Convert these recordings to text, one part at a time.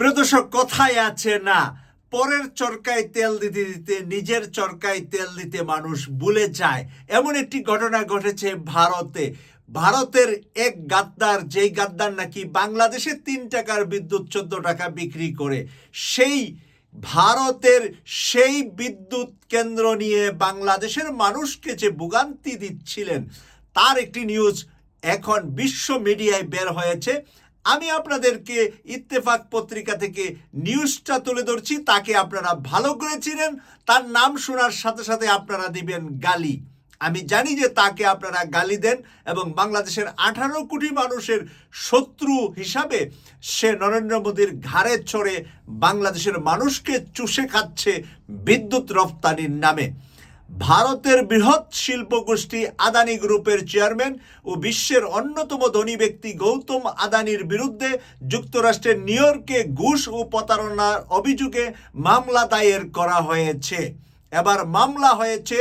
প্রিয় দর্শক, কথায় আছে না, পরের চরকায় তেল দিতে দিতে, নিজের চরকায় তেল দিতে মানুষ ভুলে যায়। এমন একটি ঘটনা ঘটেছে ভারতে। ভারতের এক গাদ্দার, যেই গাদ্দার নাকি বাংলাদেশে তিন টাকার বিদ্যুৎ চোদ্দ টাকা বিক্রি করে, সেই ভারতের সেই বিদ্যুৎ কেন্দ্র নিয়ে বাংলাদেশের মানুষকে যে ভোগান্তি দিচ্ছিলেন, তার একটি নিউজ এখন বিশ্ব মিডিয়ায় বের হয়েছে। আমি আপনাদেরকে ইত্তেফাক পত্রিকা থেকে নিউজটা তুলে ধরছি, তাকে আপনারা ভালো করে চিনেন। তার নাম শোনার সাথে সাথে আপনারা দিবেন গালি। আমি জানি যে তাকে আপনারা গালি দেন এবং বাংলাদেশের আঠারো কোটি মানুষের শত্রু হিসাবে সে নরেন্দ্র মোদীর ঘাড়ে চড়ে বাংলাদেশের মানুষকে চুষে খাচ্ছে বিদ্যুৎ রফতানির নামে। ভারতের বৃহৎ শিল্পগোষ্ঠী আদানি গ্রুপের চেয়ারম্যান ও বিশ্বের অন্যতম ধনী ব্যক্তি গৌতম আদানির বিরুদ্ধে যুক্তরাষ্ট্রের নিউ ইয়র্কে ঘুষ ও প্রতারণার অভিযোগে মামলা দায়ের করা হয়েছে। এবার মামলা হয়েছে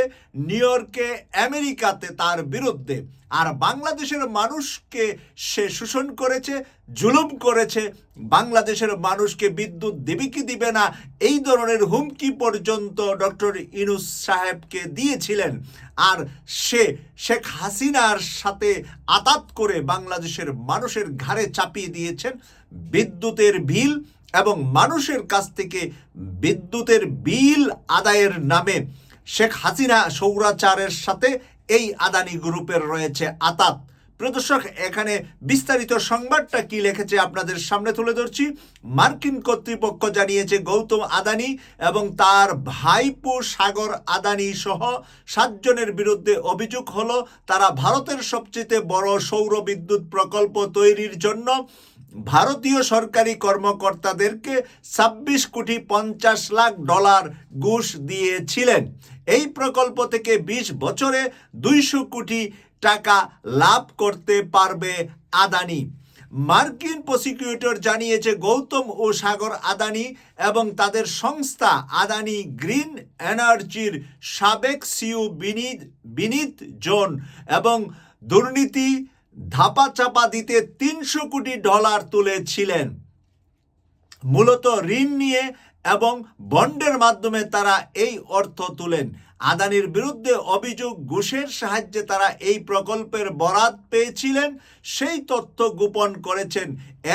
নিউ ইয়র্কে, আমেরিকাতে তার বিরুদ্ধে। আর বাংলাদেশের মানুষকে সে শোষণ করেছে, জুলুম করেছে। বাংলাদেশের মানুষকে বিদ্যুৎ দেবে কি দিবে না, এই ধরনের হুমকি পর্যন্ত ডক্টর ইনুস সাহেবকে দিয়েছিলেন। আর সে শেখ হাসিনার সাথে আতাত করে বাংলাদেশের মানুষের ঘাড়ে চাপিয়ে দিয়েছেন। বিদ্যুতের বিল এবং মানুষের কাছ থেকে বিদ্যুতের বিল আদায়ের নামে শেখ হাসিনা সৌরাচারের সাথে এই আদানি গ্রুপের রয়েছে আতাত। প্রদর্শক এখানে বিস্তারিত সংবাদটা কি লিখেছে আপনাদের সামনে তুলে ধরছি। মার্কিন কর্তৃপক্ষ জানিয়েছে, গৌতম আদানি এবং তার ভাইপো সাগর আদানি সহ সাতজনের বিরুদ্ধে অভিযোগ হলো, তারা ভারতের সবচেয়ে বড় সৌর বিদ্যুৎ প্রকল্প তৈরির জন্য ভারতীয় সরকারি কর্মকর্তাদেরকে ছাব্বিশ কোটি পঞ্চাশ লাখ ডলার ঘুষ দিয়েছিলেন। এই প্রকল্প থেকে বিশ বছরে দুইশো কোটি টাকা লাভ করতে পারবে আদানি। মার্কিন প্রসিকিউটর জানিয়েছে, গৌতম ও সাগর আদানি এবং তাদের সংস্থা আদানি গ্রিন এনার্জির সাবেক সিউ বিনীত বিনীত জোন এবং দুর্নীতি ধাপা চাপা দিতে তিনশো কোটি ডলার তুলেছিলেন। মূলত ঋণ নিয়ে এবং বন্ডের মাধ্যমে তারা এই অর্থ তুলেন। আদানির বিরুদ্ধে অভিযোগ, ঘুষের সাহায্যে তারা এই প্রকল্পের বরাত পেয়েছিলেন, সেই তথ্য গোপন করেছেন।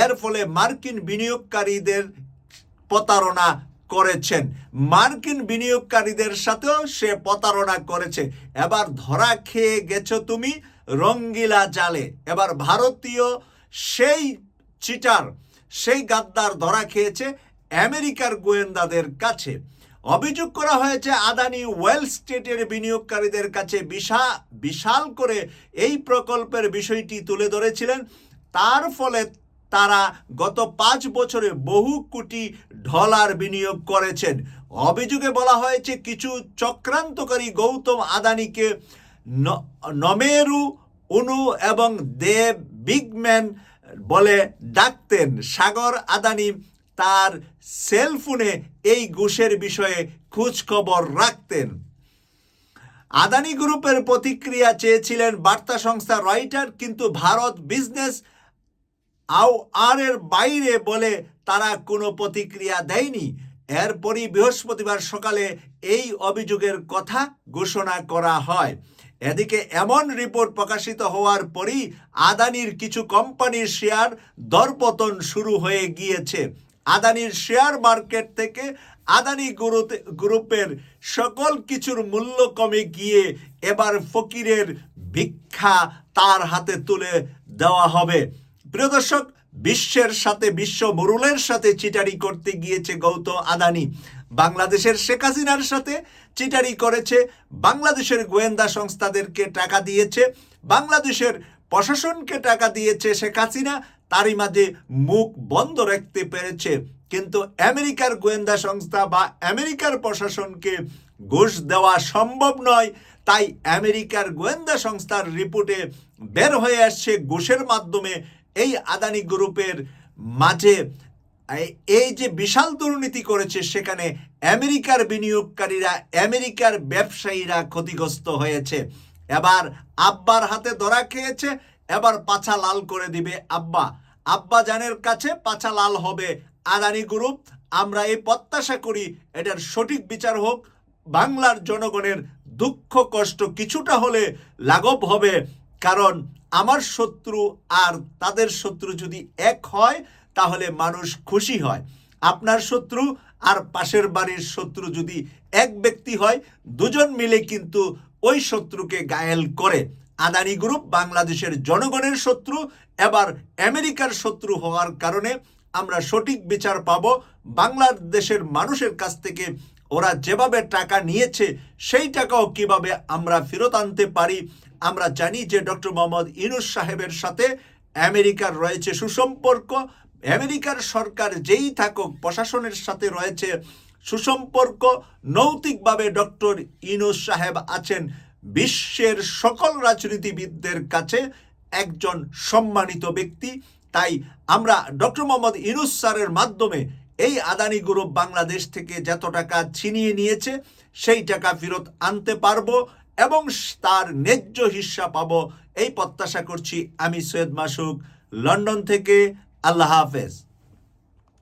এর ফলে মার্কিন বিনিয়োগকারীদের প্রতারণা করেছেন। মার্কিন বিনিয়োগকারীদের সাথেও সে প্রতারণা করেছে। এবার ধরা খেয়ে গেছো তুমি রঙ্গিলা জালে। এবার ভারতীয় সেই চিটার, সেই গাদ্দার ধরা খেয়েছে আমেরিকার গোয়েন্দাদের কাছে। অভিযোগ করা হয়েছে, আদানি ওয়েল স্টেটের বিনিয়োগকারীদের কাছে বিশা, বিশাল করে এই প্রকল্পের বিষয়টি তুলে ধরেছিলেন। তার ফলে তারা গত পাঁচ বছরে বহু কোটি ডলার বিনিয়োগ করেছেন। অভিযোগে বলা হয়েছে, কিছু চক্রান্তকারী গৌতম আদানিকে নমেরু অনু এবং দেব বিগম্যান বলে ডাকতেন সাগর আদানি তার সেলফোনে এই ঘুষের বিষয়ে খোঁজ খবর রাখতেন। আদানি গ্রুপের প্রতিক্রিয়া চেয়েছিলেন বার্তা সংস্থা রয়টার, কিন্তু ভারত বিজনেস আও আর এর বাইরে বলে তারা কোনো প্রতিক্রিয়া দেয়নি। এরপরই বৃহস্পতিবার সকালে এই অভিযোগের কথা ঘোষণা করা হয়। এদিকে এমন রিপোর্ট প্রকাশিত হওয়ার পরই আদানির কিছু কোম্পানির শেয়ার দরপতন শুরু হয়ে গিয়েছে। আদানির শেয়ার মার্কেট থেকে আদানি গ্রুপ- গ্রুপের সকল কিছুর মূল্য কমে গিয়ে এবার ফকিরের ভিক্ষা তার হাতে তুলে দেওয়া হবে। প্রিয় দর্শক, বিশ্বের সাথে বিশ্ব মুরুলের সাথে চিটারি করতে গিয়েছে গৌতম আদানি। বাংলাদেশের শেখ হাসিনার সাথে চিটারি করেছে, বাংলাদেশের গোয়েন্দা সংস্থাদেরকে টাকা দিয়েছে, বাংলাদেশের প্রশাসনকে টাকা দিয়েছে শেখ হাসিনা, তারই মাঝে মুখ বন্ধ রাখতে পেরেছে। কিন্তু আমেরিকার গোয়েন্দা সংস্থা বা আমেরিকার প্রশাসনকে ঘুষ দেওয়া সম্ভব নয়, তাই আমেরিকার গোয়েন্দা সংস্থার রিপোর্টে বের হয়ে আসছে ঘুষের মাধ্যমে এই আদানি গ্রুপের মাঝে। এই যে বিশাল দুর্নীতি করেছে সেখানে আমেরিকার বিনিয়োগকারীরা, আমেরিকার ব্যবসায়ীরা ক্ষতিগ্রস্ত হয়েছে। এবার আব্বার হাতে ধরা খেয়েছে, এবার পাছা লাল করে দিবে আব্বা। আব্বা জানের কাছে পাছা লাল হবে আদানি গ্রুপ। আমরা এই প্রত্যাশা করি এটার সঠিক বিচার হোক। বাংলার জনগণের দুঃখ, কষ্ট কিছুটা হলে লাঘব হবে। কারণ আমার শত্রু আর তাদের শত্রু যদি এক হয় তাহলে মানুষ খুশি হয়। আপনার শত্রু আর পাশের বাড়ির শত্রু যদি এক ব্যক্তি হয়, দুজন মিলে কিন্তু ওই শত্রুকে গায়েল করে। আদানি গ্রুপ বাংলাদেশের জনগণের শত্রু, এবার আমেরিকার শত্রু হওয়ার কারণে আমরা সঠিক বিচার পাবো। বাংলাদেশের মানুষের কাছ থেকে ওরা যেভাবে টাকা নিয়েছে, সেই টাকাও কীভাবে আমরা ফেরত আনতে পারি, আমরা জানি যে ডক্টর মোহাম্মদ ইনুস সাহেবের সাথে আমেরিকার রয়েছে সুসম্পর্ক। আমেরিকার সরকার যেই থাকুক, প্রশাসনের সাথে রয়েছে সুসম্পর্ক, নৈতিকভাবে ডক্টর ইনুস সাহেব আছেন বিশ্বের সকল রাজনীতিবিদদের কাছে একজন সম্মানিত ব্যক্তি। তাই আমরা ডক্টর মোহাম্মদ ইনুস স্যারের মাধ্যমে এই আদানি গ্রুপ বাংলাদেশ থেকে যত টাকা ছিনিয়ে নিয়েছে, সেই টাকা ফেরত আনতে পারব এবং তার ন্যায্য হিস্সা পাবো। এই প্রত্যাশা করছি আমি সৈয়দ মাসুক, লন্ডন থেকে আল্লাহ হাফেজ।